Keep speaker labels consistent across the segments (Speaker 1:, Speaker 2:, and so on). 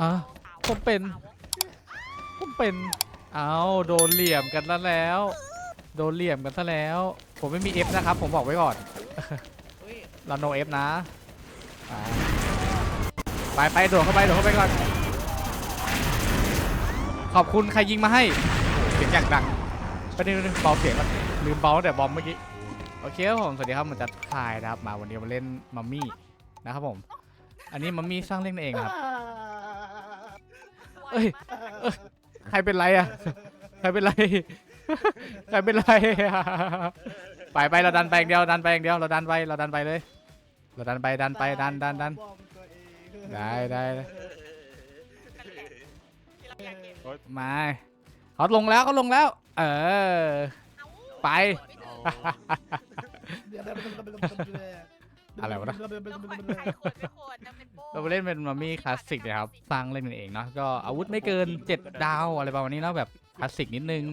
Speaker 1: อะผมเป็น ผมเป็น เอาโดนเหลี่ยมกันแล้วแล้ว โดนเหลี่ยมกันซะแล้ว ผมไม่มีเอฟนะครับ ผมบอกไว้ก่อน เราโนเอฟนะ ไปไปโดดเข้าไปโดดเข้าไปก่อน ขอบคุณใครยิงมาให้ เสียงอย่างดังไปนึงเบาเสียงลืมเบาแต่บอมเมื่อกี้ โอเคครับผม สวัสดีครับผมจัดทายนะครับ มาวันนี้มาเล่นมัมมี่นะครับผม อันนี้มัมมี่สร้างเล่นเองครับ เอ้ยเอ้ยใครเป็นไรอะ ใครเป็นไร ใครเป็นไรอะไปไปเราดันไปอย่างเดียวดันไปอย่างเดียวเราดันไปเราดันไปเลย เราดันไปดันไปดันดันดัน
Speaker 2: บอมตัวเอง
Speaker 1: ได้ได้ได้
Speaker 3: ที่เราอยากเก็บ
Speaker 1: มาเขาลงแล้วเขาลงแล้ว เออ ไป อะไรวะนะ
Speaker 3: เราขนใครขนไม่ขนนะเป็นโป้
Speaker 1: เราไปเล่นเป็นมัมมี่คลาสสิกนะครับ สร้างเล่นกันเองเนาะ ก็อาวุธไม่เกิน 7 ดาวอะไรประมาณนี้เนาะแบบคลาสสิกนิดนึง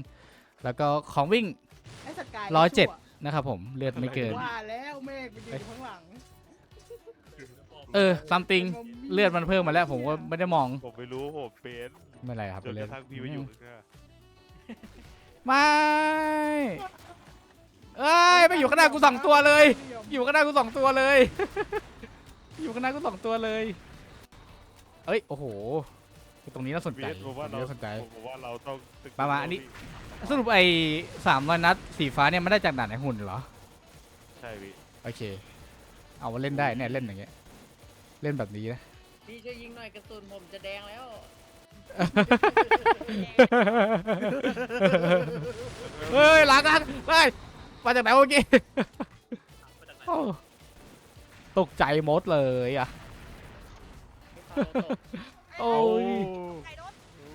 Speaker 1: แล้วก็ของวิ่ง
Speaker 2: ไอ้สกาย
Speaker 1: ร้อยเจ็ด นะครับผม เลือดไม่เกิน
Speaker 2: ว่าแล้วเมฆไปยืนอยู่ข้างหลัง
Speaker 1: เออซัมติง เลือดมันเพิ่มมาแล้ว ผมก็ไม่ได้มอง
Speaker 4: ผมไม่รู้ผมเป็น
Speaker 1: ไม่เป็นไรครับ
Speaker 4: จน
Speaker 1: เล่
Speaker 4: ก
Speaker 1: น
Speaker 4: ระทั่งพี่มาอยู่ข้างหน้า
Speaker 1: ไม่ เอ้ยไม่อยู่ข้างหน้ากูสองตัวเลย อยู่ข้างหน้ากูสองตัวเลย อยู่ข้างหน้ากูสองตัวเลย เอ้ยโอ้โหตรงนี้น่าสนใจ
Speaker 4: เบสผมว่า
Speaker 1: ตรง
Speaker 4: เรา
Speaker 1: นี้น่าสนใจ
Speaker 4: ผมว่าเราต้องตึก
Speaker 1: มามาอันนี้ สรุปไอ้สามร้อยนัดสีฟ้าเนี่ยมันได้จากด่านไหนหุ่นเหรอ
Speaker 4: ใช่พี่
Speaker 1: โอเค เอาว่าเล่นได้เนี่ยเล่นอย่างเงี้ยเล่นแบบนี้นะ
Speaker 5: พี่ช่วยยิงหน่อยกระสุนผมจะแดงแล้ว
Speaker 1: เฮ้ยหลังกันเฮ้ย มาจากไหนเมื่อกี้โอ้ตกใจหมดเลยอะ โอ้ย
Speaker 3: ใครโดน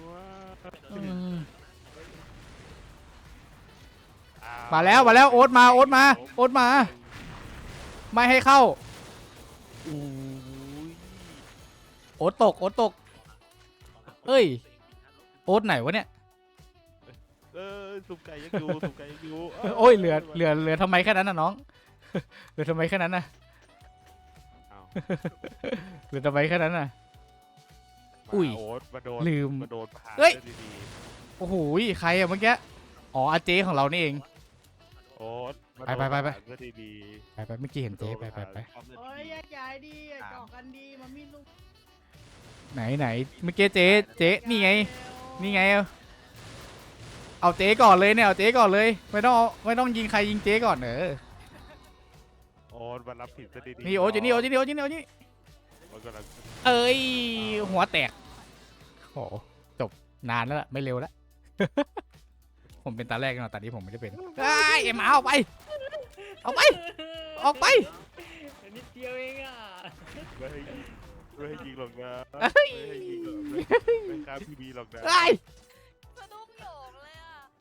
Speaker 4: ว้า
Speaker 1: อืมมาแล้วมาแล้วโอ๊ตมาโอ๊ตมาโอ๊ตมา ไม่ให้เข้า
Speaker 4: โอ้ย
Speaker 1: โอ๊ตตกโอ๊ตตกเอ้ย โอ๊ตไหนวะเนี่ย
Speaker 4: เออ สุกไก่ยังอยู่สุกไก่ยังอยู่
Speaker 1: โอ้ยเหลือเหลือเหลือทำไมแค่นั้นน่ะน้อง เหลือทำไมแค่นั้นน่ะ
Speaker 4: อ้าว
Speaker 1: เหลือทำไมแค่นั้นน่ะ
Speaker 4: มา
Speaker 1: อุ้ย
Speaker 4: โอ๊ตมาโดน
Speaker 1: ลืม
Speaker 4: มาโดนประหาร
Speaker 1: เฮ้ย
Speaker 4: ได้ดี
Speaker 1: โอ้โหใครอะเมื่อกี้อ๋ออาเจของเรานี่เอง
Speaker 4: ๆโอ๊ตมา
Speaker 1: ไปไปไปไป
Speaker 4: โดนประหารซะดี
Speaker 1: ไปไปเมื่อกี้เห็น
Speaker 4: ๆ
Speaker 1: เจ๊ไปไปไป
Speaker 2: โอ้ยแยกย้ายดีอย่าเจาะกันดีมันมีลูก
Speaker 1: ไหนไหนเมื่อกี้เจ๊เจ๊นี่ไง นี่ไง เอาเจ๊ก่อนเลยเนี่ย เอาเจ๊ก่อนเลย ไม่ต้องเอาไม่ต้องยิงใครยิงเจ๊ก่อนเออ
Speaker 4: โอ๊ตมารับผิดซะดีๆ
Speaker 1: นี่โอ้ยนี่โอ้ยนี่โอ้ยนี่โอ้ยนี่
Speaker 4: โอ๊ตกำลัง
Speaker 1: เอ้ยหัวแตกโอ้โหจบนานแล้วล่ะไม่เร็วแล้ว ผมเป็นตาแรกนะตอนนี้ผมไม่ได้เป็นไอ้ยเอ็มเอาไปเอาไป ออกไป
Speaker 5: นิดเดียวเองอะ
Speaker 4: ไม่ให้ยิงไม่ให้ยิงหรอกนะ
Speaker 1: เอ้ย
Speaker 4: ไม่ให้ยิงหรอกไม่ไม่ฆ่าพี่บีหรอกนะ
Speaker 1: ไอ้ย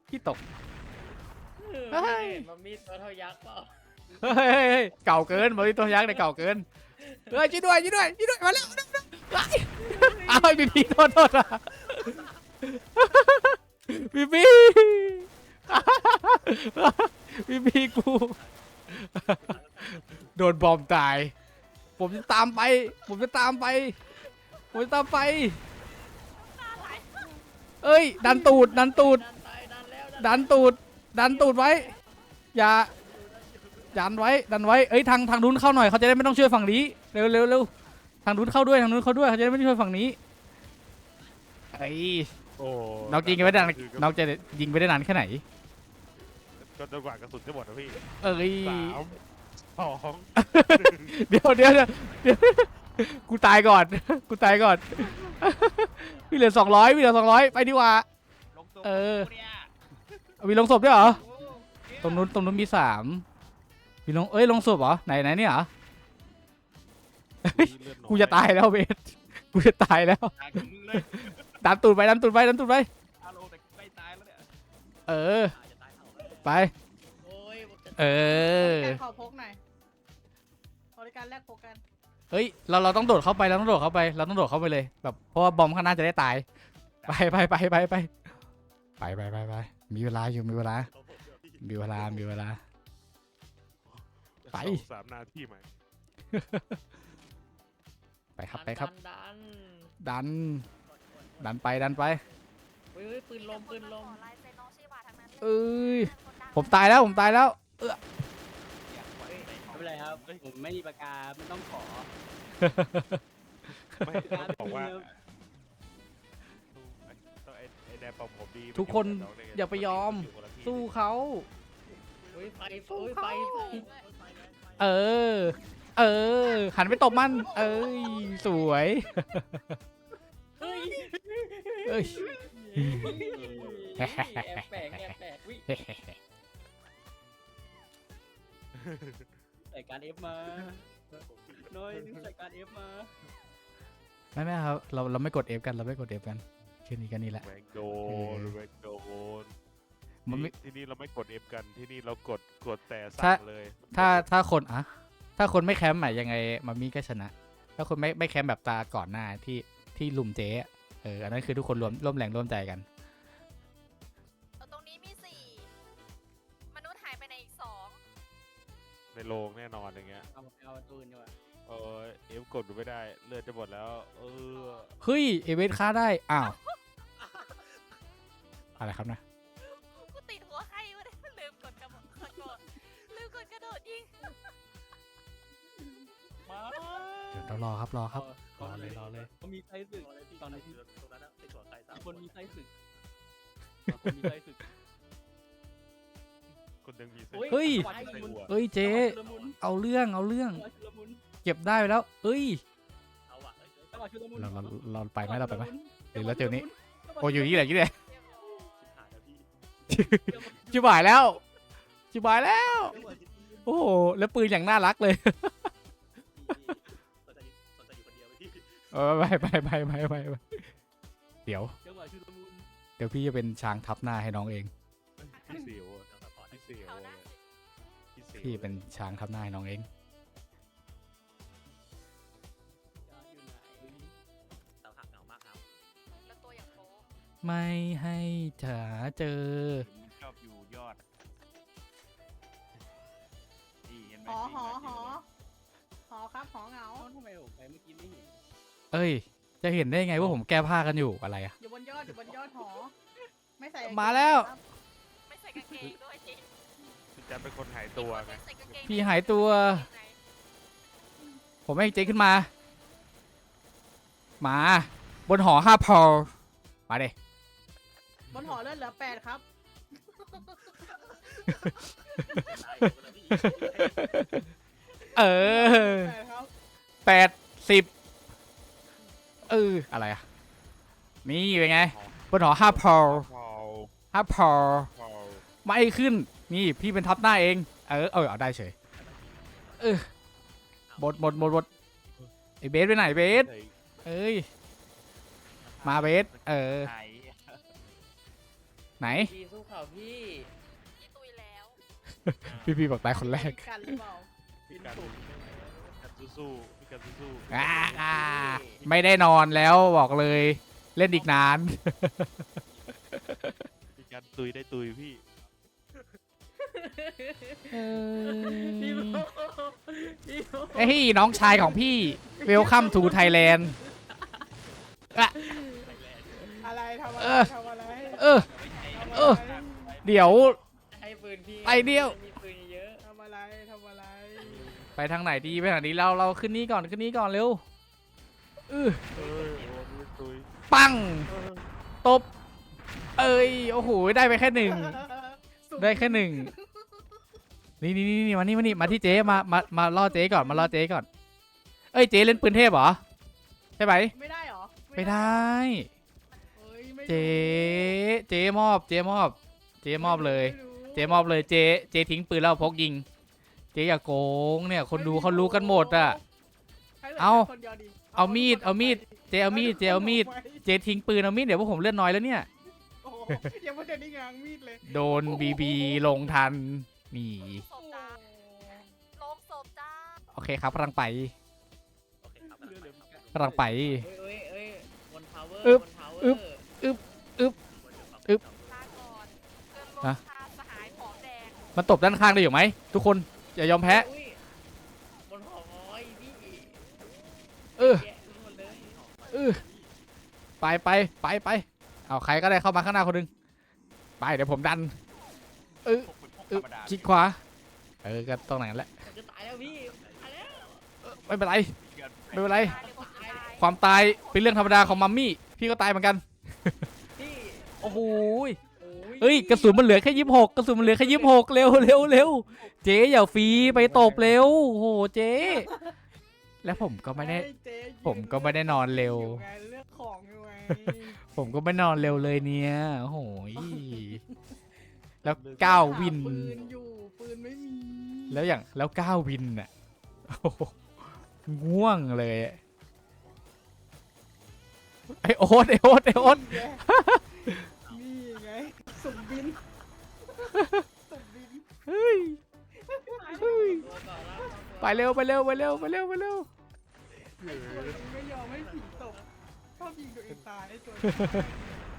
Speaker 1: พี่ตก
Speaker 5: เฮ้ย มันมีตัวเท่ายักษ์เปล่า
Speaker 1: เฮ้ยเฮ้ยเฮ้ยเก่าเกินบริตัวยักษ์เนี่ยเก่าเกินเฮ้ยช่วยด้วยช่วยด้วยช่วยด้วยมาแล้วมาแล้วมาแล้วอ้าวพี่พี่โทษโทษอะพี่พี่พี่พี่กูโดนบอมตาย ผมจะตามไป ผมจะตามไปผมจะตามไป เอ้ย ดันตูดดันตูด
Speaker 5: ดันตาย ดันแล้ว
Speaker 1: ดันตูด ดันตูดไว้ อย่าดันไว้ ดันไว้ เอ้ยทางทางนู้นเข้าหน่อยเขาจะได้ไม่ต้องช่วยฝั่งนี้ เร็วเร็วเร็วทางนู้นเข้าด้วยทางนู้นเข้าด้วยเขาจะได้ไม่ต้องช่วยฝั่งนี้ไอ้ย
Speaker 4: โอ้
Speaker 1: น้องยิงไปได้นานน้องจะยิงไปได้นานแค่ไหน
Speaker 4: ก็จนกว่ากระสุนจะหมดนะพี่
Speaker 1: เอ้ย
Speaker 4: สามสอง
Speaker 1: เดี๋ยวเดี๋ยวเดี๋ยวเดี๋ยวกูตายก่อน กูตายก่อนพี่เหลือสองร้อยพี่เหลือสองร้อยไปดีกว่า เออ มีลงศพด้วยเหรอ ตรงนู้นตรงนู้นมีสามมีลง เอ้ยลงศพเหรอ ไหนไหนเนี่ยเหรอ กูจะตายแล้วเบสกูจะตายแล้วดันตูดไปดันตูดไปดันตูดไป เออ ไป
Speaker 5: โอ้ยผมจะ
Speaker 1: เออ
Speaker 2: แลกขอพกหน่อยบริการแลกพกกัน
Speaker 1: เฮ้ย เราเราต้องโดดเข้าไป เราต้องโดดเข้าไป เราต้องโดดเข้าไปเลย แบบ เพราะว่าบอมข้างหน้าจะได้ตาย ไปไปไปไปไปไปไปไปไป มีเวลาอยู่มีเวลา มีเวลา มีเวลา ไป
Speaker 4: สองสามนาทีไหม
Speaker 1: ไปครับไปครับ
Speaker 5: ดันดัน
Speaker 1: ดันดันไปดันไป
Speaker 5: เฮ้ยเฮ้ยปืนลมปืนลม
Speaker 3: ขอลายเซ็นน้องชื่อว่าทั้งนั้น
Speaker 1: เอ้ย
Speaker 3: คนดัง
Speaker 1: ผมตายแล้วผมตายแล้ว
Speaker 5: ไม่เป็นไรครับ ผมไม่มีปากกาไม่ต้องขอ
Speaker 4: ไม่ต้องบอกว่า
Speaker 1: ทุกคน
Speaker 4: มัง
Speaker 1: อย่าไปยอม
Speaker 4: ยู่คนละที่
Speaker 1: สู้เขา
Speaker 5: เฮ้ยไฟเฮ้ยไฟไฟ
Speaker 1: เออ เออ หันไปตบมัน เอ้ย สวย
Speaker 5: เฮ้ย
Speaker 1: เอ้ย
Speaker 5: แอบแปลกแอบแปลกวิใส่การเอฟมาน้อยใส่การเอฟมา
Speaker 1: ไม่ไม่ครับ เราเราไม่กด F กัน เราไม่กด F กัน แค่นี้กันนี่แหละ
Speaker 4: แมงโดนแมงโดน
Speaker 1: มันไม่
Speaker 4: ที่ที่นี่เราไม่กด F กันที่นี่เรากดกดแต่
Speaker 1: ถ้า
Speaker 4: สั่งเลย
Speaker 1: ถ้าถ้าคนอะถ้าคนไม่แคมป์อะยังไงมามี่ก็ชนะ ถ้าคนไม่ไม่แคมป์แบบตาก่อนหน้าที่ที่ลุมเจ๊อะเอออันนั้นคือทุกคนรวมร่วมแรงร่วมใจกัน
Speaker 3: เออตรงนี้มีสี่มนุษย์หายไปในอีกสอง
Speaker 4: ในโรงแน่นอนอย่างเงี้ย
Speaker 5: เอาเอาตูนดีกว่า
Speaker 4: เออ F กดดูไม่ได้ เลือดจะหมดแล้ว เออ
Speaker 1: เฮ้ยเอเวนฆ่าได้ อ้าว อะไรครับนะ
Speaker 3: กูติดหัวใครวะเนี่ยลืมกดกระโดดกระโดดลืมกดกระโดดยิง
Speaker 5: มา
Speaker 1: เดี๋ยวเรารอครับรอครับร
Speaker 5: ร
Speaker 1: อ
Speaker 5: อ
Speaker 1: เล
Speaker 5: เลยย
Speaker 1: รอเลย
Speaker 5: เขามีไส้ศึกตอนนี้
Speaker 4: ตรงนั้นนะติดหัวใครสาม
Speaker 5: คนมีไส้ศึกคนมีไส้ศึก
Speaker 4: คนหนึ่งมี
Speaker 1: เฮ้ย
Speaker 5: จังหวะชุลมุน
Speaker 1: เอ้ยเจ๊
Speaker 5: จังหวะชุลมุน
Speaker 1: เอาเรื่องเอาเรื่อง
Speaker 5: จังหวะชุลมุน
Speaker 1: เก็บได้ไปแล้ว เอ้ย
Speaker 4: เอาอะ
Speaker 5: จังหวะชุลมุน
Speaker 1: เราเราเราไปไหมเราไปไหม
Speaker 5: จังหวะ
Speaker 1: หรือเราเจอนี้
Speaker 5: จังหวะ
Speaker 1: โอ้ยอยู่นี่แหละอยู่นี่แหละ
Speaker 3: เรียบร้อย
Speaker 4: ชิบหายแล้วพี่
Speaker 1: ชิบหายแล้วชิบหายแล้วโอ้โหแล้วปืนอย่างน่ารักเลย
Speaker 4: สนใจสนใจอยู่คนเดียวไหมพี่
Speaker 1: เออไปไปไปไปไปไปเดี๋ยว
Speaker 5: จังหวะชุลมุน
Speaker 1: เดี๋ยวพี่จะเป็นช้างทับหน้าให้น้องเอง
Speaker 4: พี่เสียวอะพี่เสียว
Speaker 3: เอา
Speaker 4: เล
Speaker 3: นะ
Speaker 4: ยพี่เสียว
Speaker 1: พี่เป็นช้างทับหน้าให้น้องเอง
Speaker 5: ไม่
Speaker 1: ให้จ๋าเจอ
Speaker 4: ชอบอยู่ยอดนี่เห็นไหม
Speaker 2: หอ
Speaker 4: พี่
Speaker 2: หอ
Speaker 4: มา
Speaker 2: ห
Speaker 4: เจ
Speaker 2: อ
Speaker 4: อ
Speaker 2: หอครับหอเหงา
Speaker 5: เอ้าทำไมผมไปเมื่อกี้ไม่เห็น
Speaker 1: เอ้ย จะเห็นได้ไงว่าผมแก้ผ้ากันอยู่อะไรอะ
Speaker 2: อยู่บนยอดอยู่บนยอดหอ ไม่ใส่
Speaker 1: มาแล้ว
Speaker 2: ครับ
Speaker 3: ไม่ใส่กางเกงด้วยจริง
Speaker 4: พี่จันเป็นคนหายตัวไง
Speaker 3: ไม่ใส่กางเกง
Speaker 1: พี่หายตัว
Speaker 3: ใน
Speaker 1: ผมให้เจ๊ขึ้นมา มา บนหอห้าพอมาเด้
Speaker 2: บนหอเลือดเหลือแปดครับ
Speaker 1: เออ
Speaker 2: แปดครับ
Speaker 1: แปดสิบเอออะไรอะนี่เป็นไง บนหอห้าพอ
Speaker 4: พอ
Speaker 1: ห้าพอ
Speaker 4: พอ
Speaker 1: ไม่ขึ้น นี่พี่เป็นทับหน้าเอง เออ เออเอาได้เฉย เออบดบดบดบดไอเบสไปไหนเบส เอ้ย มาเบส เออ
Speaker 4: ไหน
Speaker 1: ไหน
Speaker 5: พี่สู้เขาพี่
Speaker 3: พี่ตุยแล้ว
Speaker 1: พี่พี่บอกตายคนแรก
Speaker 2: กันหรือเปล่า
Speaker 4: พี่กันกันสู้ๆพี่กันสู้
Speaker 1: อ่าอ่าไม่ได้นอนแล้วบอกเลย เล่นอีกนาน
Speaker 4: ๆพี่กันตุยได้ตุยพี่
Speaker 5: พี่โบพี่โบ
Speaker 1: เฮ้ยน้องชายของพี่ Welcome to Thailand
Speaker 2: อะไรทำอะ
Speaker 1: เอ
Speaker 2: ไร
Speaker 1: อ
Speaker 2: ทำอะไร
Speaker 1: เออ
Speaker 2: ทำ
Speaker 1: เอ
Speaker 2: อะ
Speaker 1: อ
Speaker 2: ไร
Speaker 1: เดี๋ยว
Speaker 5: ให้ปืนพี่
Speaker 1: ไปเดียว
Speaker 5: มีปืนเยอะ
Speaker 2: ทำอะไรทำอะไร
Speaker 1: ไปทางไหนดีไปทางนี้เราเราขึ้นนี้ก่อนขึ้นนี้ก่อนเร็วอือ
Speaker 4: เออโอ้ยตุย
Speaker 1: ปังตบ เอ้ยโอ้โหได้ไปแค่หนึ่ง
Speaker 2: สุ่ม
Speaker 1: ได้แค่หนึ่ง นี่นี่นี่นี่มานี่มานี่มาที่เจ๊มามามาล่อเจ๊ก่อนมาล่อเจ๊ก่อน เอ้ยเจ๊เล่นปืนเทพเหรอใช่ไหม
Speaker 2: ไม่ได้เหรอ
Speaker 1: ไม่ได้
Speaker 2: เอ้ยไม่รู้
Speaker 1: เจ๊เจ๊มอบ เจ๊มอบ เจ๊มอบเลย
Speaker 2: ไรู้
Speaker 1: เจ๊มอบเลยเจ๊เจ๊ทิ้งปืนแล้วพกยิง เจ๊อย่าโกงเนี่ย คนดูเขารู้กันหมดอะ
Speaker 2: ให้หลื
Speaker 1: เอา
Speaker 2: แค่คนดียวดิ
Speaker 1: เอามีดเอามีด เจ๊เอามีดเจ๊เอามีด
Speaker 2: ไว้
Speaker 1: เจ๊ทิ้งปืนเอามีดเดี๋ยวพวกผมเลือดน้อยแล้วเนี่ย
Speaker 2: โอ้โหยังไม่ได้นี่งางมีดเลย
Speaker 1: โดนบีบีลงทันนี่
Speaker 3: ศพจ้าลงศพจ้า
Speaker 1: โอเคครับกำลังไป
Speaker 4: โอเคครับ
Speaker 5: เรือเหลือ
Speaker 1: กำลังไป
Speaker 5: เอ้ยเอ้ยเอ้ยบนทาวเวอร์
Speaker 1: อึ๊บ
Speaker 5: บนทาวเวอ
Speaker 1: อึ๊บ
Speaker 5: ร์
Speaker 1: อึ๊บ
Speaker 3: มั
Speaker 1: นตบด้านข้างได้อยู่ไหมทุกคนอย่ายอมแพ้
Speaker 5: อุ๊ยบนหอคอยพี่
Speaker 1: เออ
Speaker 5: แกะหมดเลย
Speaker 1: เออไปไปไปไปเอาใครก็ได้เข้ามาข้างหน้าคนหนึงไปเดี๋ยวผมดันเออเออคลิกขวา เออก็ตรงไหนนแหละ
Speaker 5: จะตายแล้วพี่ตายแล้ว
Speaker 1: ไม่เป็นไรไม่เป็นไร ความตายเป็นเรื่องธรรมดาของมัมมี่ พี่ก็ตายเหมือนกัน
Speaker 5: พี่
Speaker 1: โอ้โหย เอ้ยกระสุนมันเหลือแค่ยี่สิบหกกระสุนมันเหลือแค่ยี่สิบหกเร็วเร็วเร็วเจ๊อย่าฟรีไปตบเร็วโอ้โหเจ๊แล้วผมก็ไม่ได้
Speaker 2: เอ้ยเจ๊ยืน
Speaker 1: ผมก็ไม่ได้นอนเร็ว
Speaker 2: อยู่ไงเลือกของอยู่ไง
Speaker 1: ผมก็ไม่นอนเร็วเลยเนี่ยโอ้โหยแล้วก้าววิน
Speaker 2: ปืนอยู่ปืนไม่มี
Speaker 1: แล้วอย่างแล้วก้าววินอะโอ้โหง่วงเลยอะไอโอ๊ตไอโอ๊ตไอโอ๊ต
Speaker 2: นี่ไง สุ่มบินสุ่มบิน
Speaker 1: เฮ้ยเฮ้ยไปเร็วไปเร็วไปเร็วไปเร็วไปเร็ว
Speaker 2: ไอ้ตัวนี้ไม่ยอมให้ผีตกชอบยิงตัวเองตายไอ้ตัว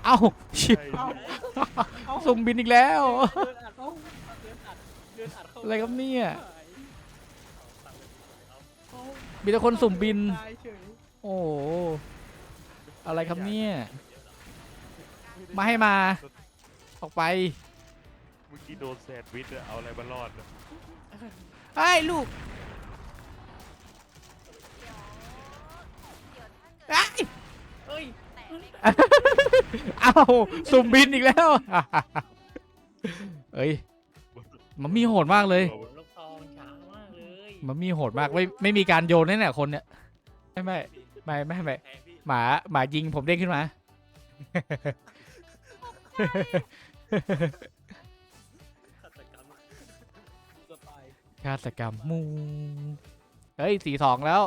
Speaker 1: เอ้าชิบ
Speaker 2: เอาเอา
Speaker 1: สุ่มบินอีกแล้ว
Speaker 5: เดินอัดเข้าเดินอัดเดินอัดเข้า
Speaker 1: อะไรครับเนี่ย
Speaker 2: เอา
Speaker 1: มีแต่คนสุ่มบิน
Speaker 2: ตายเฉย
Speaker 1: โอ้โหอะไรครับเนี่ย มาให้มา ออกไป
Speaker 4: เมื่อกี้โดนแซนด์วิชอะเอาอะไรมารอดอะ
Speaker 1: ไอ้ยลูก
Speaker 3: เดี๋ยวเดี๋ยวถ้าเกิด
Speaker 1: ไอ้ย
Speaker 5: เอ้ย
Speaker 3: แตกใน
Speaker 1: เอ้าสุ่มบินอีกแล้วเอ้ยมันมีโหดมากเลย
Speaker 5: ผมลูกซองช้ามากเลย
Speaker 1: มันมีโหดมากไม่ไม่มีการโยนแน่ๆคนเนี่ยไม่ไม่ไม่ไม่ไม่
Speaker 5: แทงพี่
Speaker 1: หมาหมายิงผมเด้งขึ้นมา
Speaker 5: ฆาตกรรมจะตาย
Speaker 1: ฆาตกรรมหมู เฮ้ยสี่สองแล้ว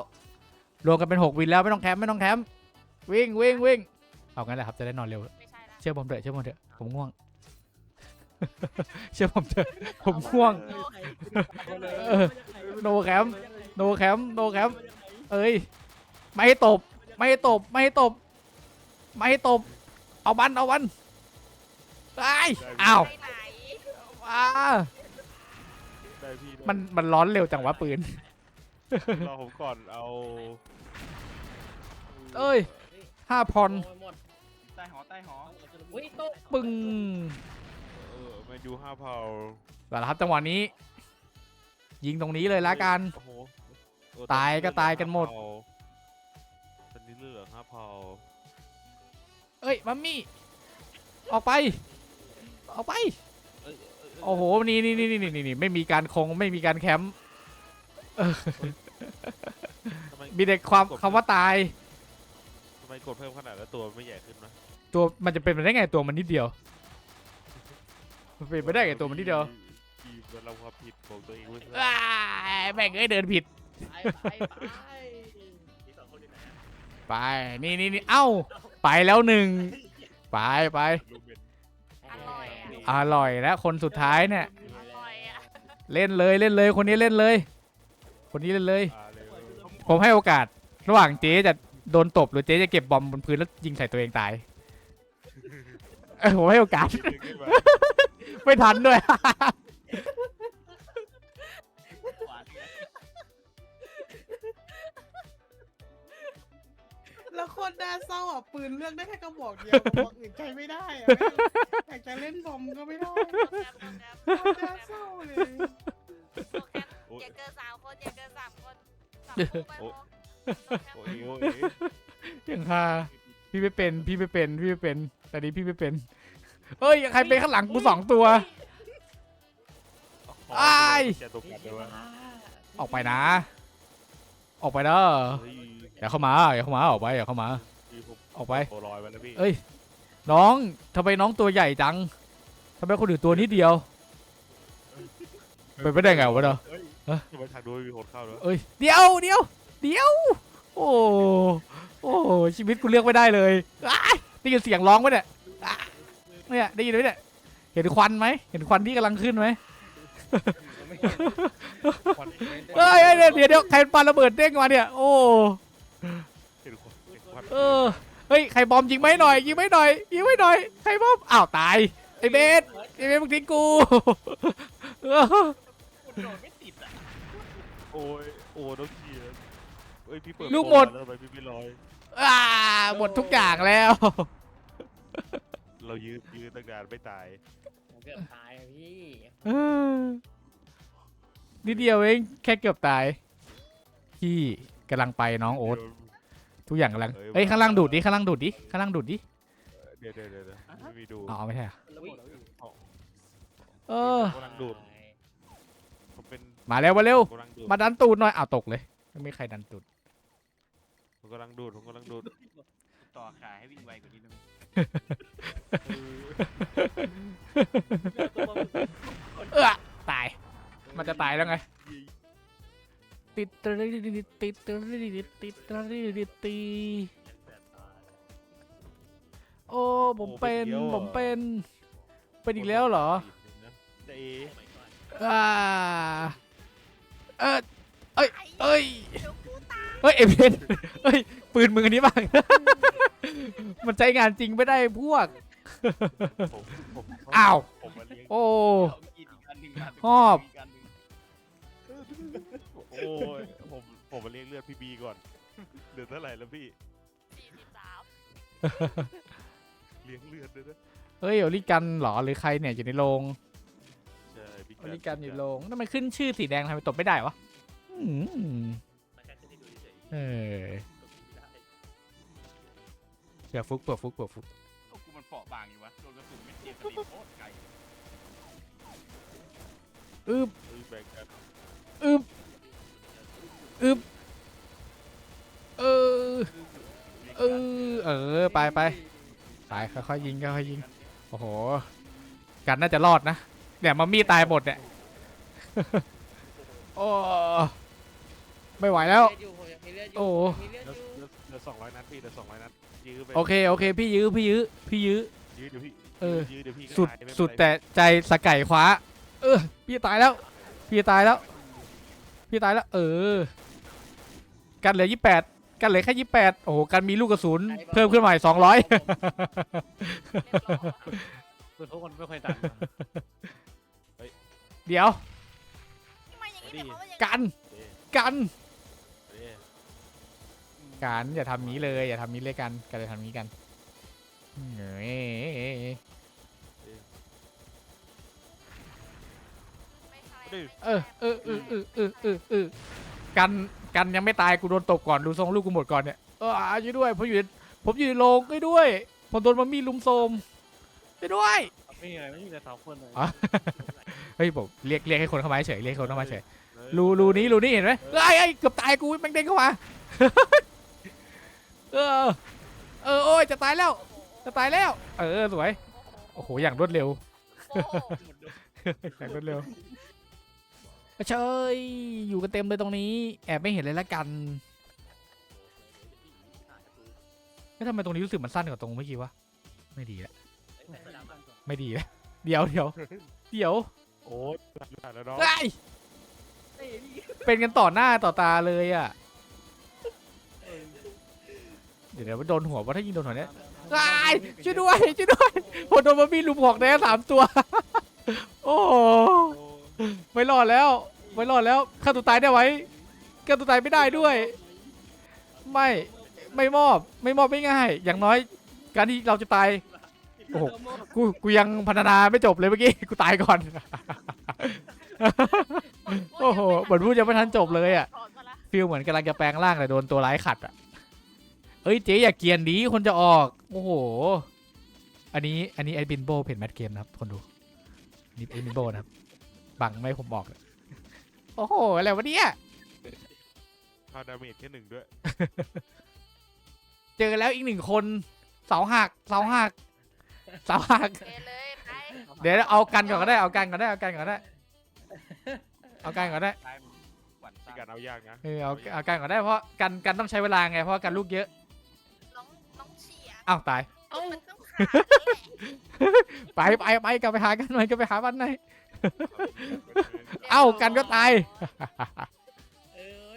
Speaker 1: รวมกันเป็นหกวินแล้วไม่ต้องแคมป์ไม่ต้องแคมป์วิ่งวิ่งวิ่งเอางั้นแหละครับจะได้นอนเร็ว
Speaker 3: ไม่ใช่ละ
Speaker 1: เชื่อผมเถอะเชื่อผมเถอะผมง่วง เชื่อผมเถอะผมง่วง เออ โนแคมป์โนแคมป์โนแคมป์เอ้ย ไม่ให้ตบ ไม่ให้ตบ ไม่ให้ตบ ไม่ให้ตบ เอาบัน เอาบัน ไอ้ยอ้าว
Speaker 3: ไปไหน
Speaker 1: อ้า
Speaker 4: ได้พี่ได้
Speaker 1: มันมันร้อนเร็วจังวะปืน
Speaker 4: รอผมก่อนเอา
Speaker 1: เอ้ยห้าพร
Speaker 5: หมด
Speaker 2: ใต้หอใต้หอ
Speaker 5: อุ้ยโต๊ะ
Speaker 1: ปึ้ง
Speaker 4: เออแมนยูห้าเผา
Speaker 1: แล้วครับจังหวะนี้ ยิงตรงนี้เลยละกัน
Speaker 4: โอ้โหเออ
Speaker 1: ตายก็ตายกันหมด
Speaker 4: ตอนนี้เหลือห้าเผา
Speaker 1: เอ้ย มัมมี่ ออกไป ออกไป
Speaker 4: เอ้ยเอ้ยเอ้ย
Speaker 1: โอ้โห นี่นี่นี่นี่นี่นี่ไม่มีการคงไม่มีการแคมป์
Speaker 4: ทำไม
Speaker 1: มีแต่ความคำว่าตาย
Speaker 4: ทำไมกดเพิ่มขนาดแล้วตัวไม่ใหญ่ขึ้นนะ
Speaker 1: ตัวมันจะเป็นไปได้ไงตัวมันนิดเดียวมันเป็นไปได้ไงตัวมันนิดเดียว
Speaker 4: ทีมมันรับความผิดของตัวเองไว้ซะ
Speaker 1: อ้ายแม่งเอ้ยเดินผิด
Speaker 5: ไปไปไปที่สองคนอยู่ไหนอะ
Speaker 1: ไป นี่นี่นี่เอ้า ไปแล้วหนึ่ง ไปไป
Speaker 4: รูเมท
Speaker 3: อร่ อยอะ
Speaker 1: อร่อยแล้วคนสุดท้ายเนี่ย
Speaker 3: อร่อยอะ
Speaker 1: เล่นเลยเล่นเลยคนนี้เล่นเลย คนนี้เล่นเลย
Speaker 4: อ่าเลยเลยเลย
Speaker 1: ผมให้โอกาส ระหว่างเจ๊จะโดนตบหรือเจ๊จะเก็บบอมบนพื้นแล้วยิงใส่ตัวเองตายเออผมให้โอกาส
Speaker 4: ดึงขึ้นมา
Speaker 1: ไม่ทันด้ว
Speaker 5: ย
Speaker 2: แล้วโคนน่าเศร้าอะปืนเลือกได้แค่กระบอกเดียวกระบอกอื่นใช้ไม่ได้อะอยากจะเล่นบอมก็ไม่ได้
Speaker 3: โปรแกรมโปรแกรม
Speaker 2: โคตรน่าเศร้าเลย
Speaker 3: โปรแกรม
Speaker 4: โอ้ย
Speaker 3: อย่าเกินสามคนอย่าเกินสามคนสามคู่ไป
Speaker 4: โอ้
Speaker 3: โปร
Speaker 4: โอ้
Speaker 3: แกร
Speaker 4: ย
Speaker 3: ม
Speaker 4: โอ้ย
Speaker 1: อย่างฮาพี่ไม่เป็นพี่ไม่เป็นพี่ไม่เป็นตอนนี้พี่ไม่เป็นเฮ้ยใครเป็นข้างหลังกูสองตัว อ้าย
Speaker 4: แกตัวกัดเลยวะ
Speaker 1: ออกไปนะ ออกไปเด้อ
Speaker 4: เฮ้ย
Speaker 1: อย่าเข้ามาอย่าเข้ามาออกไปอย่าเข้ามา
Speaker 4: พี่ผม
Speaker 1: ออกไป
Speaker 4: โตลอยไปแล้วพี่
Speaker 1: เอ้ย น้องทำไมน้องตัวใหญ่จังทำไมคนอื่นตัวนิดเดียว เป็นไปได้ไงวะเนาะฮะ
Speaker 4: ทำไมทางดูไม่มีคนเข้าด้วย
Speaker 1: เอ้ยเดี๋ยวเดี๋ยวเดี๋ยว โอ้โอ้ชีวิตกูเลือกไม่ได้เลยอ้ายได้ยินเสียงร้องไหมเนี่ยอ้าเนี่ยได้ยินไหมเนี่ยเห็นควันไหมเห็นควันที่กำลังขึ้นไหม
Speaker 4: ควัน
Speaker 1: เอ้ยเอ้ยเดี๋ยวเดี๋ยวเดี๋ยวใครปาระเบิดเด้งมาเนี่ย โอ้
Speaker 4: เห็นควันเห็นควัน
Speaker 1: เออเฮ้ยใครบอมยิงไหมหน่อยยิงไหมหน่อยยิงไหมหน่อยใครบอมอ้าวตายไอเบสไอเบสมึงทิ้งกูเออ
Speaker 5: คุณโดนไม่ติดอะ
Speaker 4: โอ้ยโอ้น้องเขียนเอ้ยพี่เปิด
Speaker 1: ลูกหมด
Speaker 4: โปรแล้วทำไมพี่ไม่ลอย
Speaker 1: อ่าหมดทุกอย่างแล้ว
Speaker 4: เรายืนยืนตั้งนานไม่ตาย
Speaker 5: ผมเกือบตายอะพี่
Speaker 1: เออนิดเดียวเองแค่เกือบตายพี่ กำลังไปน้องโอ๊ตทุกอย่างกำลัง
Speaker 4: เอ้ย
Speaker 1: เอ้ยข้างล่างดูดดิข้างล่างดูดดิข้างล่างดูดดิ
Speaker 4: เดี๋ยวเดี๋ยวเดี๋ยวเดี๋ยวไม่มีดู
Speaker 1: อ๋อไม่ใช่เหรอ
Speaker 5: ระเบิด
Speaker 1: เออ
Speaker 4: ผมกำลังดูดผมเป็น
Speaker 1: มาเร็วมาเร็ว
Speaker 4: ผมกำลังดูด
Speaker 1: มาดันตูดหน่อยอ้าวตกเลยไม่มีใครดันตูด
Speaker 4: ผมกำลังดูดผมกำลังดูด
Speaker 5: ต่อขาให้วิ่งไวกว่านี้นะ
Speaker 1: เออตายมันจะตายแล้วไง ติดตริดติดติดตริดติดตริดตีโอ้ผมเป็นผมเป็นเป็นอีกแล้วเหรอ
Speaker 4: จะเอ
Speaker 1: อ่าเออ
Speaker 3: ไอ้
Speaker 1: เอ้ย
Speaker 3: เดี๋ยวกูตาย
Speaker 1: เฮ้ยเอเพนเฮ้ยปืนมือนี้บ้างมันใช้งานจริงไม่ได้พวก
Speaker 4: ผมผม
Speaker 1: อ้าว
Speaker 4: ผมมาเลี้ยง
Speaker 1: โอ้
Speaker 5: อีกอันหนึ่งอันหนึ่ง
Speaker 1: หอบ
Speaker 5: กอันหนึ่ง
Speaker 4: โอ้ยผมผมมาเลี้ยงเลือดพี่บีก่อนเหลือเท่าไหร่แล้วพี่
Speaker 3: สี่สิบสาม
Speaker 4: เลี้ยงเลือดด้วยนะ
Speaker 1: เฮ้ยโอลิกันเหรอหรือใครเนี่ยอยู่ในโรง
Speaker 4: ใช่พี่
Speaker 1: โอลิกันอยู่ในโรงทำไมขึ้นชื่อสีแดงทำไมตบไม่ได้วะอืมเออเผื่อฟุกเผื่อฟุกเผื่อฟุก
Speaker 5: ก็กูมันเปราะบางอยู่วะโดนกระสุนเม็ดเดียวกระดิ่งโคตรไกล
Speaker 1: อึบ
Speaker 4: เอ้ยแบ่งกัน
Speaker 1: อึบ อึบเออเออเออไปไปไปค่อยๆยิงค่อยๆยิงโอ้โหกันน่าจะรอดนะเนี่ยมัมมี่ตายหมดเนี่ยโอ้ไม่ไหวแล้ว โอ้
Speaker 4: เหลือเหลือเหลือสองร้อยนัดพี่เหลือสองร้อยนัดยื้อไป
Speaker 1: โอเคโอเคพี่ยื้อพี่ยื้อพี่ยื้อ
Speaker 4: ยื้อเดี๋ยวพี่
Speaker 1: เออ
Speaker 4: ยื้อเดี๋ยวพี่
Speaker 1: สุดสุดแต่ใจสกไก่คว้าเออ พี่ตายแล้ว พี่ตายแล้ว พี่ตายแล้ว เออ กันเหลือยี่แปดกันเหลือแค่ยี่แปดโอ้โหกันมีลูกกระสุนเพิ่มขึ้นมาอีกสองร้อย
Speaker 3: เรียบร้อย
Speaker 5: คือทุกคนไม่ค่อยต่าง
Speaker 1: เดี๋ยว
Speaker 3: ทำไมอย่างนี้เนี่ยเขาว่าอย่าง
Speaker 1: กัน
Speaker 4: เอ๊ะ
Speaker 1: กัน
Speaker 4: เอ๊ะ
Speaker 1: กันอย่าทำนี้เลยอย่าทำนี้เลยกันกันอย่าทำนี้กันเฮ้ย
Speaker 3: ไม่ใช่
Speaker 1: เออเออเออเออเออเออเออกัน กันยังไม่ตายกูโดนตบก่อนดูทรงลูกกูหมดก่อนเนี่ยเอออาช่วยด้วยผมอยู่ในผมอยู่ในโรงด้วยด้วยผมโดนมัมมี่ลุมโซมช่วยด้วย
Speaker 5: ไม่มีอะไรไม่มีแต่สองคนเลย
Speaker 1: อ๋อ เฮ้ยผมเรียกเรียกให้คนเข้ามาเฉยเรียกคนเข้ามาเฉยรูรูนี้รูนี้เห็นไหมเอ้ยเอ้ยเกือบตายกูแม่งเด้งเข้ามา เออ เออโอ้ยจะตายแล้ว จะตายแล้ว เออสวยโอ้โหอย่างรวดเร็ว
Speaker 3: โอ้โห
Speaker 1: อย่างรวดเร็ว เชยอยู่กันเต็มเลยตรงนี้ แอบไม่เห็นเลยละกันแล้วทำไมตรงนี้รู้สึกมันสั้นกว่าตรงเมื่อกี้วะไม่ดีละไม่ดีละเดี๋ยวเดี๋ยวเดี๋ยว
Speaker 4: โอ้ยผ่านแล้วเนาะ
Speaker 1: เฮ้ยเป็นกันต่อหน้าต่อตาเลยอะเดี๋ยวเดี๋ยวโดนหัวว่าถ้ายิงโดนหัวเนี้ยไอ้ยช่วยด้วยช่วยด้วยผมโดนบาร์บี้ลุมหอกแน่สามตัว โอ้โห
Speaker 4: โอ้
Speaker 1: ไม่รอดแล้ว ไม่รอดแล้วฆ่าตัวตายได้ไหมฆ่าตัวตายไม่ได้ด้วย ไม่ไม่มอบไม่มอบไม่ง่าย อย่างน้อย การที่เราจะตายโอ้โหกูกูยังพัฒนาไม่จบเลยเมื่อกี้กูตายก่อน โอ้โหเหมือนพูดยังไม่ทันจบเลยอะ
Speaker 3: ถอนมาละ
Speaker 1: ฟีลเหมือนกำลังจะแปลงร่างแต่โดนตัวร้ายขัดอะเอ้ยเจ๊อย่าเกียนดีคนจะออก โอ้โห อันนี้อันนี้ไอ้บินโบเพจแมทเกมนะครับคนดูนี่ไอ้บินโบนะครับ บังไม่ให้ผมบอกเลยโอ้โห อะไรวะเนี่ย
Speaker 4: พาดาเมจแค่หนึ่งด้วย
Speaker 1: เจอแล้วอีกหนึ่งคน เสาหัก เสาหัก เสาหัก
Speaker 3: เทเลยไป
Speaker 1: เดี๋ยวเอากันก่อนก็ได้ เอากันก่อนได้ เอากันก่อนได้ เอากันก่อนได้
Speaker 5: ตายหวั่น
Speaker 4: ที่
Speaker 5: ตา
Speaker 4: การเอายากนะ
Speaker 1: เออ เอา เอากันก่อนได้ เพราะกันกันต้องใช้เวลาไง เพราะว่ากันลูกเยอะ
Speaker 3: น้องน้องเฉีย
Speaker 1: อ้าวตาย
Speaker 3: มันต้องขาดแล้วแหละ
Speaker 1: ไปไปไปกลับไปหากันหน่อยกลับไปหาบ้านไหนอย เอ้ากันก็ตาย
Speaker 5: เออ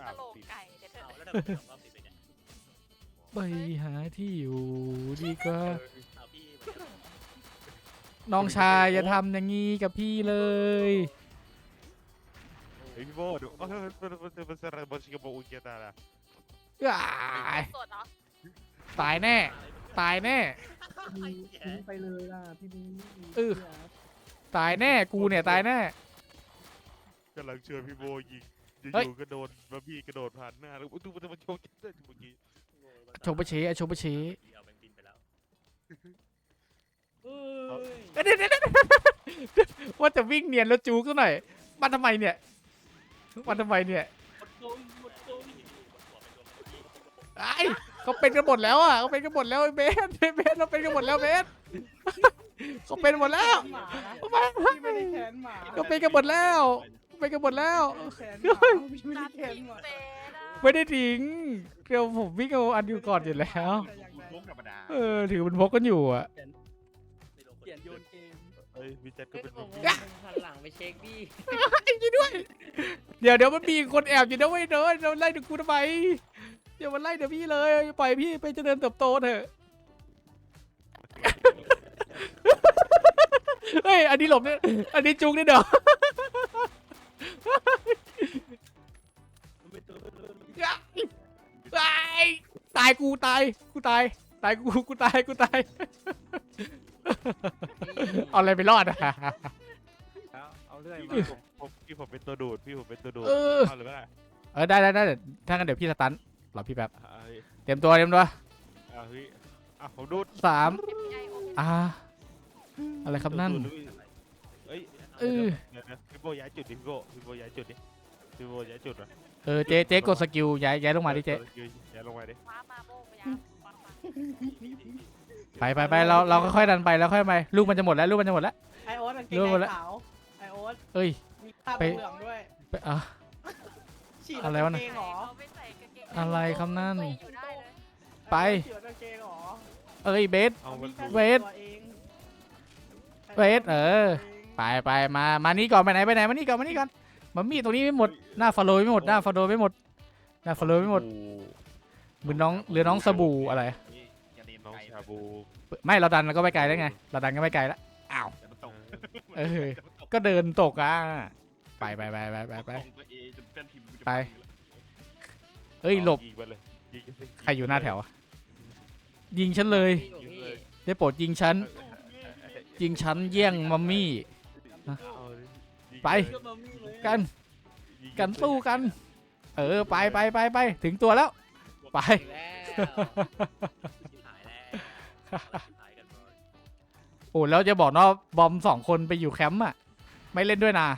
Speaker 4: อ้า
Speaker 3: ต
Speaker 4: ว
Speaker 3: ลก
Speaker 4: ติด
Speaker 3: ไก่เดี๋ยวเธอ
Speaker 5: แล้วทำไมรอบติดไปเนี่ย
Speaker 1: ไปหาที่อยู่ดีกว่า
Speaker 5: เอาพี่
Speaker 1: น้องชายอย่าทำอย่างงี้กับพี่เลย
Speaker 4: ฮ้ยพี่โบดูเออมันมันมันมันสระบอลชิกาโบอุเกียตาละ
Speaker 1: อ้าย
Speaker 3: สดเหรอ
Speaker 1: ตายแน่ ตายแน่
Speaker 5: ทิ้งไปเลยล่ะพี่บี
Speaker 1: เออ ตายแน่กูเนี่ยตายแน่
Speaker 4: กำลังเชิญพี่โบยิงอ
Speaker 1: เฮ้ย
Speaker 4: ยู่ๆก็โดนบะบี้กระโดดผ่านหน้าแล้วดูมันจะมาโชว์กันได้เมื่อกี้
Speaker 1: ชมปะเชอะชมปะเช
Speaker 5: เอาแบงค์บินไปแล้ว
Speaker 1: เดี๋ยวเดี๋ยวเดี๋ยวว่าจะวิ่งเนียนแล้วจูกซะหน่อยมาทำไมเนี่ยมาทำไมเนี่ยไอ้ เขาเป็นกันหมดแล้วอะเขาเป็นกันหมดแล้วไอ้เบสไอ้เบสเราเป็นกันหมดแล้วเบสเขาเป็นหมดแล้ว
Speaker 2: หมานะ
Speaker 1: มา
Speaker 2: พี่ไม่ได้แขนหมา
Speaker 1: เขาเป็นกันหมดแล้วเขาเป็นกันหมดแล้ว
Speaker 2: แขนหมาพี่ไม่
Speaker 3: ตั
Speaker 2: ได้
Speaker 3: ด
Speaker 2: แขน
Speaker 3: ทิ้ง
Speaker 2: หมา
Speaker 3: เฟสอะ
Speaker 1: ไม่ได้ทิ้งเดี๋ยวผมวิ่งเอาอันอยู่ก่อนอยู่แล้ว
Speaker 2: แต่อย่างใด
Speaker 5: มุกธรรมดา
Speaker 1: เออถือมันพกกันอยู่อะ
Speaker 5: เปลี่ยนโยนเกม
Speaker 4: เอ้ยพี่แจ็คก็
Speaker 6: ก็
Speaker 4: เป็น
Speaker 6: บ
Speaker 4: บะ
Speaker 6: อก
Speaker 4: บี้
Speaker 6: ว่ามึงหันหลังไปเช็คดิ
Speaker 1: เดี๋ยวเดี๋ยวมันมีคนแอบอยู่นะเว้ยเดินเราไล่ดูกูทำไม เดี๋ยวมันไล่เดี๋ยวพี่เลย ปล่อยพี่ไปเจริญเติบโตเถอะ เฮ้ย อันนี้หลบเนี่ยอันนี้จุกเนี่ยเดี๋ยวตายตายกูตาย กูตาย ตายกูกูตายกูตาย เอาอะไรไปรอดอะ
Speaker 5: เอาเรื่อย
Speaker 4: พี่
Speaker 5: มา
Speaker 4: ผมผมพี่ผมเป็นตัวดูดพี่ผมเป็นตัวดูด
Speaker 1: เออ
Speaker 4: เอาหรือไม่ได้
Speaker 1: เออได้ได้ได้ถ้างั้นเดี๋ยวพี่สตัน รอพี่แป๊บ
Speaker 4: อ่าเฮ้ย
Speaker 1: เตรียมตัวเตรียมตัว
Speaker 4: อ่าเฮ้ยอะผมดูด
Speaker 1: สาม
Speaker 3: FBI โอเค
Speaker 1: อ่าอะไรครับนั่น
Speaker 4: ดูดดูดเอ้ย
Speaker 1: เออ
Speaker 4: เดี๋ยวนะพี่โบย้ายจุดดิพี่โบพี่โบย้ายจุดดิพี่โบย้ายจุดเหรอ
Speaker 1: เออเจ๊เจ๊กดสกิลย้ายย้ายลงมาดิเจ๊
Speaker 4: ย้ายลงมาดิ
Speaker 3: ว้ามาโบกไปยังว้ามา
Speaker 1: ไปไปไปเราเราค่อยๆดันไปแล้วค่อยไปลูกมันจะหมดแล้วลูกมันจะหมดแล้ว
Speaker 2: ไอโอ๊ตกางเกง
Speaker 1: รู้หมด
Speaker 2: ใน
Speaker 1: แล้ว
Speaker 2: ขาวไอโอ๊ต
Speaker 1: เอ้ย
Speaker 2: มีคราบ
Speaker 1: ไป
Speaker 2: เหลืองด้วย
Speaker 1: ไปอะ
Speaker 2: ฉีด
Speaker 1: อะไรวะน่ะ
Speaker 2: กางเกงเหรอ
Speaker 3: เขาไม่ใอะ
Speaker 1: ไรครับนั่น
Speaker 3: ตัวเองอยู่ได้เลย
Speaker 1: ไป
Speaker 2: ฉีดกางเกงเหรอ
Speaker 1: เอ้ยเบส
Speaker 4: เอามัน
Speaker 2: มีแค่
Speaker 1: เวท
Speaker 2: ตัวอง
Speaker 1: เวทเออ ไปไปมามานี่ก่อนไปไหนไปไหนมานี่ก่อนมานี่ก่อนมามีดตรงนี้ไม่หมดหน้าฟาโรยไม่หมดหน้าฟาโรยไม่หมดหน้าฟาโรยไม่หมดเหมือนน้องเหลือน้องสบู่อะไร
Speaker 4: น้องชาบู
Speaker 1: ไม่เราดันเราก็ไปไกลแล้วไงเราดันก็ไปไกลแล้วอ้าวเออ ก็เดินตกอะไปไปไปไปไปไปไป เอ้ยหลบ
Speaker 4: ยิงไปเลยยิงไปเลย
Speaker 1: ใครอยู่หน้าแถวอะยิงฉันเลย
Speaker 6: พี่บอกพี่
Speaker 1: ได้โปรดยิงฉันยิงฉันเยี่ยงมัมมี่
Speaker 4: เอาเลยยิง
Speaker 1: ไป
Speaker 4: เลย
Speaker 1: กัน
Speaker 4: ยิง
Speaker 1: กันสู้กัน เออไปไปไปไปถึงตัวแล้ว ไป
Speaker 6: ถึงแล้วหายแล้วหายกันหมด
Speaker 1: โอ้แล้วจะบอกเนาะบอมสองคนไปอยู่แคมป์อะ ไม่เล่นด้วยนะ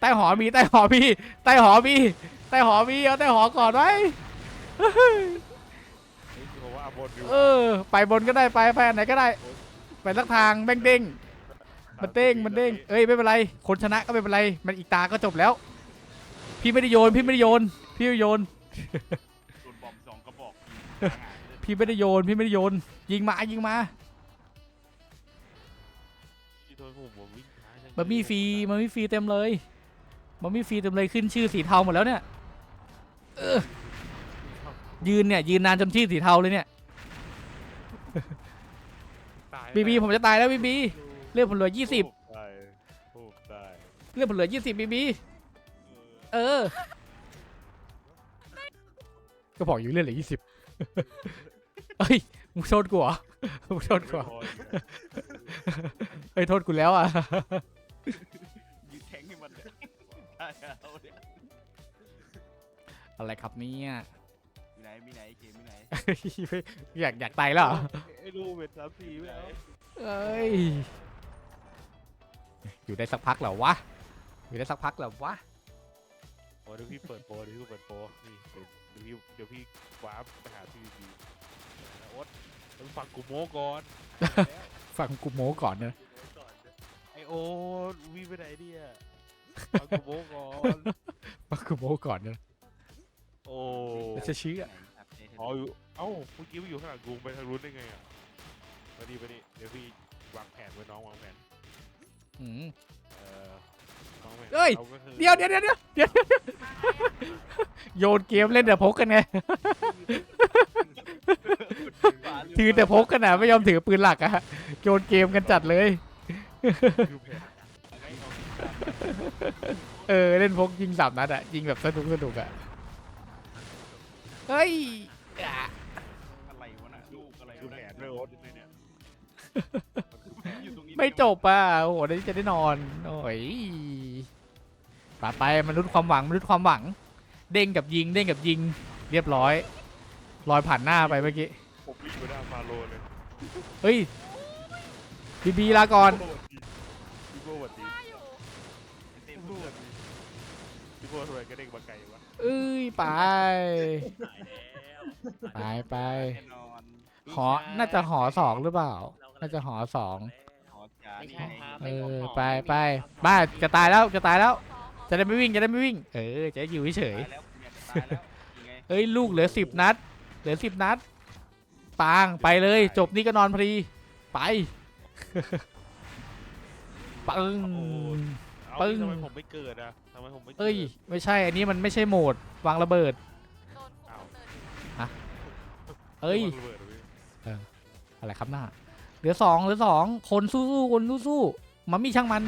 Speaker 1: ใต้หอมีใต้หอมีใต้หอมี ใต้หอมีเอาใต้หอก่อนไว้
Speaker 4: เฮ้ยคือบอกว่าบนอยู่
Speaker 1: เออ ไปบนก็ได้ไปไปอันไหนก็ได้ ไปสักทางแม่งเด้งมันเด้งมันเด้งเอ้ยไม่เป็นไร คนชนะก็ไม่เป็นไร มันอีกตาก็จบแล้ว พี่ไม่ได้โยนพี่ไม่ได้โยน พี่ไม่ได้โยน
Speaker 4: โดนบอมสองกระบอก
Speaker 1: พี่ไม่ได้โยนพี่ไม่ได้โยน ยิงมายิงมา
Speaker 4: ที่โดนผมผมวิ่งช้าจัง
Speaker 1: บะมี่ฟรีบะมี่ฟรีเต็มเลยบะมี่ฟรีเต็มเลยขึ้นชื่อสีเทาหมดแล้วเนี่ย เออยืนเนี่ยยืนนานจนที่สีเทาเลยเนี่ย
Speaker 4: ตาย
Speaker 1: บีบีผมจะตายแล้วบีบีเลือดผมเหลือยี่สิบ
Speaker 4: ตายผมตาย
Speaker 1: เลือดผมเหลือยี่สิบบีบีเออ ก็บอกอยู่เลือดเหลือยี่สิบเอ้ยมึงโทษกูเหรอมึงโทษกูเหรอเอ้ยโทษกูแล้วอะ
Speaker 4: อะ
Speaker 1: ไรครับเนี่ย
Speaker 4: มีไหนมีไหนเกมมีไหน
Speaker 1: อยากอยากตายแล้วเหรอ
Speaker 4: ไอ้ดูเวทสามสี่ไม่เอา
Speaker 1: เอ้ยอยู่ได้สักพักแล้ววะอยู่ได้สักพักแล้ววะ
Speaker 4: โอ้เดี๋ยวพี่เปิดโปรเดี๋ยวพี่เปิดโปรนี่เดี๋ยวเดี๋ยวพี่เดี๋ยวพี่ว้าร์ปไปหาพี่บีโอ๊ตต้องฟังกูโม้ก่อน
Speaker 1: ฟังกูโม้ก่อนนะ
Speaker 4: ไอโอ๊ตวิ่งไปไหนเนี่ยฟังกูโม้ก่อน
Speaker 1: ฟังกูโม้ก่อนนะ
Speaker 4: โอ้
Speaker 1: แล้วจะเชื่อ
Speaker 4: อ๋ออยู่เอ้าเมื่อกี้มันอยู่ข้างหลังกูไปทางนู้นได้ไงอะมาดีมาดีเดี๋ยวพี่วางแผนไว้น้องวางแผน
Speaker 1: อืม
Speaker 4: เออวางแผน
Speaker 1: เอ้ย
Speaker 4: ราก็คือ
Speaker 1: เดี๋ยวเดี๋ยวเดี๋ยวเดี๋ยวเดี๋ยวโยนเกมเล่นแต่พกกันไงถือแต่พกกันนะไม่ยอมถือปืนหลักอะโยนเกมกันจัดเลย
Speaker 4: คือแผน
Speaker 1: เออเล่นพกยิงสามนัดอะยิงแบบสนุกสนุกอะ เฮ้ยอะ
Speaker 7: อะไรวะน่ะลูกอะไร
Speaker 4: ดู
Speaker 7: วะ
Speaker 4: แผ
Speaker 7: น่ะ
Speaker 4: นด้วยโอ๊ตเนี่ย
Speaker 7: อยู่ตรงนี้
Speaker 1: ไม่จบอะโอ้โหได้จะได้นอนโอ้ยไปไปมนุษย์ความหวังมนุษย์ความหวัง เด้งกับยิง เด้งกับยิง เรียบร้อยลอยผ่านหน้าไปเมื่อกี้
Speaker 4: ผมวิ่งไปหน้าฟาโลเลย
Speaker 1: เฮ้ยบีบีลาก่อน
Speaker 4: พี่โบ้สวัสดี
Speaker 3: ได้อยู่
Speaker 7: เต็ม
Speaker 4: พี่
Speaker 7: ลู
Speaker 4: โบ้
Speaker 7: ก
Speaker 4: สวัสดีพี่โบ้ทำไมก็เด้งมาไกลวะ
Speaker 1: เอ้ยไป
Speaker 6: ตายแล้ว
Speaker 1: ไปไป
Speaker 7: แน่นอน
Speaker 1: หอ น่าจะหอสองหรือเปล่า น่าจะหอสอง
Speaker 7: หอจ๋า
Speaker 6: ไม่
Speaker 7: นี่
Speaker 6: ใช่
Speaker 7: ไง
Speaker 6: ครับ
Speaker 1: เอ
Speaker 6: ไม่ห
Speaker 1: อ
Speaker 6: อม
Speaker 1: ไป
Speaker 6: ม่มี
Speaker 1: ไป
Speaker 6: ครับ
Speaker 1: บ้าจะตายแล้ว จะตายแล้ว
Speaker 3: ขอขอ
Speaker 1: จะได้ไม่วิ่ง จะได้ไม่วิ่ง เออ จะอยู่เฉย
Speaker 7: ตายแล้วเนี่ยจะตายแล้วยังไง
Speaker 1: ๆเอ้ย ลูกเหลือสิบนัด เหลือสิบนัด ปาง ไปเลย จบนี่ก็นอนพอดี ไปปึ้ง
Speaker 4: เอา
Speaker 1: ปึ้ง
Speaker 4: ทำไมผมไม่เกิดอะทำไมผมไม่กิด
Speaker 1: เอ้ย ไม่ใช่ อันนี้มันไม่ใช่โหมด วางระเบิด
Speaker 3: โดนคุมดำเนินอยู่
Speaker 1: เอ้ย
Speaker 4: ระบิดหรพี่
Speaker 1: อะไรครับหน้า เหลือสองเหลือสองคนสู้ๆคนสู้ๆมันมีช่างมัน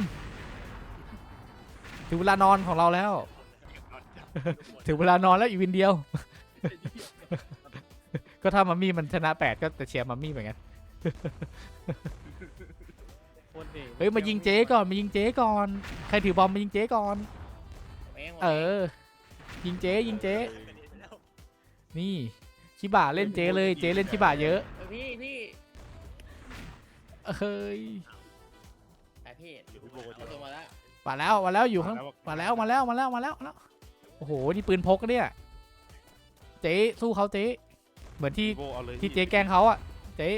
Speaker 1: ถึงเวลานอนของเราแล้ว ถึงเวลานอนแล้วอีกวินเดียว ก็ถ้ามัมมี่มันชนะแปดก็จะเชียร์มัมมี่เหมือนกัน
Speaker 5: โคตรดื้อ
Speaker 1: เฮ้ยมายิงเจ๊ก่อนมายิงเจ๊ก่อนใครถือบอมมายิงเจ๊ก่อน
Speaker 6: ผมเองผม
Speaker 1: เอ
Speaker 6: เอง
Speaker 1: อยิงเจ๊ยิงเจ๊นี่ชิบะเล่นเจ๊เลยเจ๊เล่นชิบะเยอะ
Speaker 6: เออพี่พี่
Speaker 1: เฮ้ย
Speaker 6: แต่พี่
Speaker 4: เดี๋ยวพี่โบ้
Speaker 6: เอา
Speaker 4: จะ
Speaker 6: ตัวมาแล้ว
Speaker 1: มาแล้วมาแล้วอยู่ข้างมาแล้วมาแล้วมาแล้วมาแล้วมาแล้วโอ้โหนี่ปืนพกอะเนี่ยเจ๊สู้เขาเจ๊เหมือนที่
Speaker 4: พี่โบ้เอาเลย
Speaker 1: ที่เจ๊แกล้งเขาอะเจ๊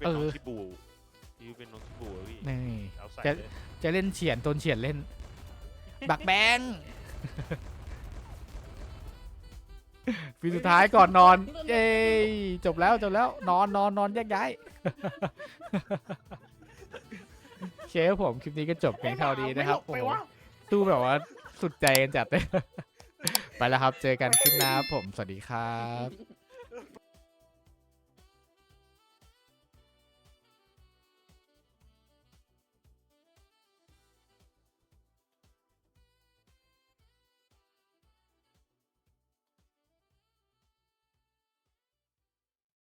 Speaker 4: เป็น
Speaker 1: เออ
Speaker 4: น้องชิบูพี่เป็นน้องชิบูเหรอพี่
Speaker 1: นี่
Speaker 4: เอาใส่
Speaker 1: จะ
Speaker 4: เลย
Speaker 1: จะเล่นเฉียนตนเฉียนเล่น บักแบงฟีสุดท้ายก่อนนอนเย้จบแล้วจบแล้วนอนนอนนอนแยกย้ายโอเคครับผมคลิปนี้ก็จบเพียงเท่านี้นะครับ
Speaker 2: ไม่
Speaker 1: โอ้
Speaker 2: หล
Speaker 1: โห
Speaker 2: ไปวะ
Speaker 1: ตู้แบบว่าสุดใจกันจัดเลย ไปแล้วครับ เจอกันคลิปหน้าครับผมสวัสดีครับ